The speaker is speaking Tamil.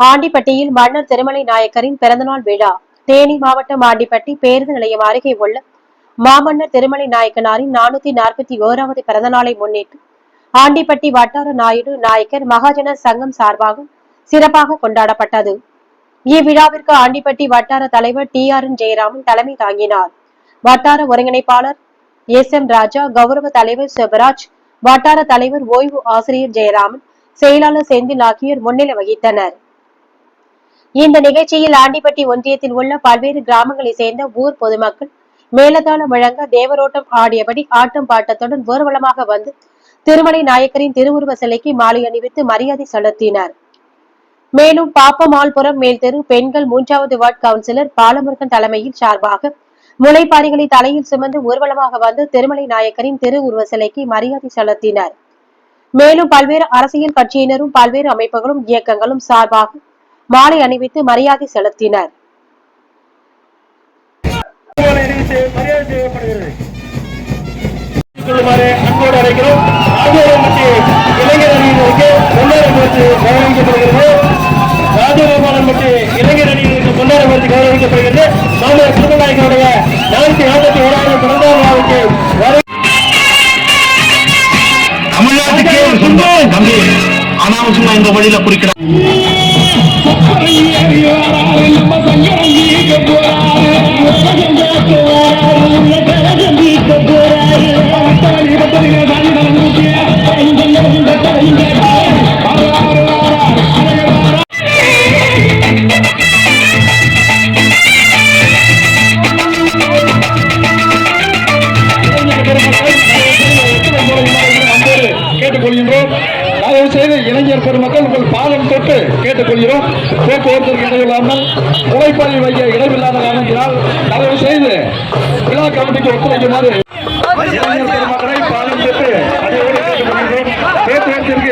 ஆண்டிப்பட்டியில் மன்னர் திருமலை நாயக்கரின் பிறந்தநாள் விழா. தேனி மாவட்டம் ஆண்டிப்பட்டி பேருந்து நிலையம் அருகே உள்ள மாமன்னர் திருமலை நாயக்கனாரின் நானூத்தி நாற்பத்தி ஓராவது பிறந்தநாளை முன்னிட்டு ஆண்டிப்பட்டி வட்டார நாயுடு நாயக்கர் மகாஜன சங்கம் சார்பாக சிறப்பாக கொண்டாடப்பட்டது. இவ்விழாவிற்கு ஆண்டிப்பட்டி வட்டார தலைவர் டி ஆர் என் ஜெயராமன் தலைமை தாங்கினார். வட்டார ஒருங்கிணைப்பாளர் எஸ் எம் ராஜா கௌரவ தலைவர் சிவராஜ் வட்டார தலைவர் ஓய்வு ஆசிரியர் ஜெயராமன் செயலாளர் செந்தில் ஆகியோர் முன்னிலை வகித்தனர். இந்த நிகழ்ச்சியில் ஆண்டிப்பட்டி ஒன்றியத்தில் உள்ள பல்வேறு கிராமங்களைச் சேர்ந்த ஊர் பொதுமக்கள் மேலதாளம் வழங்க தேவரோட்டம் ஆடியபடி ஆட்டம் பாட்டத்துடன் ஊர்வலமாக வந்து திருமலை நாயக்கரின் திருவுருவ சிலைக்கு மாலை அணிவித்து மரியாதை செலுத்தினர். மேலும் பாப்பமால்புரம் மேல்தெரு பெண்கள் மூன்றாவது வார்டு கவுன்சிலர் பாலமுருகன் தலைமையில் சார்பாக முளைப்பாரிகளை தலையில் சுமந்து ஊர்வலமாக வந்து திருமலை நாயக்கரின் திருவுருவ சிலைக்கு மரியாதை செலுத்தினர். மேலும் பல்வேறு அரசியல் கட்சியினரும் பல்வேறு அமைப்புகளும் இயக்கங்களும் சார்பாக மாலை அணிவித்து மரியாதை செலுத்தினர். உங்களை பற்றி இளைஞர் அணியினருக்கு முன்னேற பற்றி கௌரவிக்கப்படுகிறது நானூத்தி நாற்பத்தி ஓராவது பிறந்தநாள் விழாவுக்கு தமிழ்நாட்டுக்கே ஒரு சொந்தம். தம்பி அனாவசியமா இந்த வழியில குறிக்கிறார் நம்ம இளைஞர் பெருமக்கள் உங்கள் பாதம் தொட்டு கேட்டுக்கொள்கிறோம். போக்குவரத்திற்கு இடையில்லாமல் உழைப்பாளி வைக்க இடமில்லாத காரணத்தினால் தயவு செய்து விழா கமிட்டிக்கு ஒத்துழைக்குமாறு பெருமக்களை பாதம் தொட்டு கேட்டுக்கொள்கிறோம். போக்குவரத்திற்கு